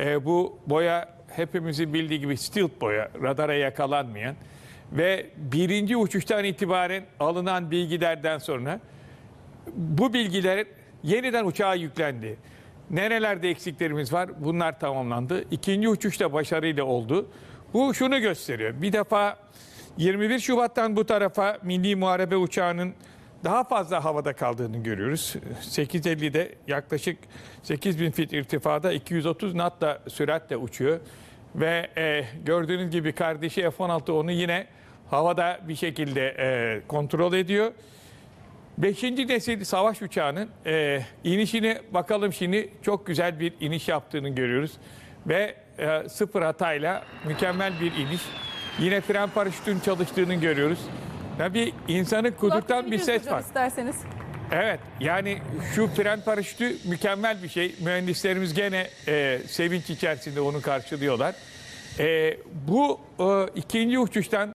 E, bu boya hepimizin bildiği gibi stilt boya, radara yakalanmayan ve birinci uçuştan itibaren alınan bilgilerden sonra bu bilgiler yeniden uçağa yüklendi. Nerelerde eksiklerimiz var? Bunlar tamamlandı. İkinci uçuşta başarıyla oldu. Bu şunu gösteriyor. Bir defa 21 Şubat'tan bu tarafa Milli Muharebe Uçağı'nın daha fazla havada kaldığını görüyoruz. 8.50'de yaklaşık 8000 fit irtifada 230 knotla süratle uçuyor. Ve e, gördüğünüz gibi kardeşi F-16 onu yine havada bir şekilde e, kontrol ediyor. Beşinci nesil savaş uçağının e, inişini bakalım şimdi çok güzel bir iniş yaptığını görüyoruz. Ve e, sıfır hatayla mükemmel bir iniş. Yine fren paraşütün çalıştığını görüyoruz. Tabii insanın kudurtan bir ses var. isterseniz. Evet yani şu fren paraşütü mükemmel bir şey. Mühendislerimiz gene e, sevinç içerisinde onu karşılıyorlar. E, bu e, ikinci uçuştan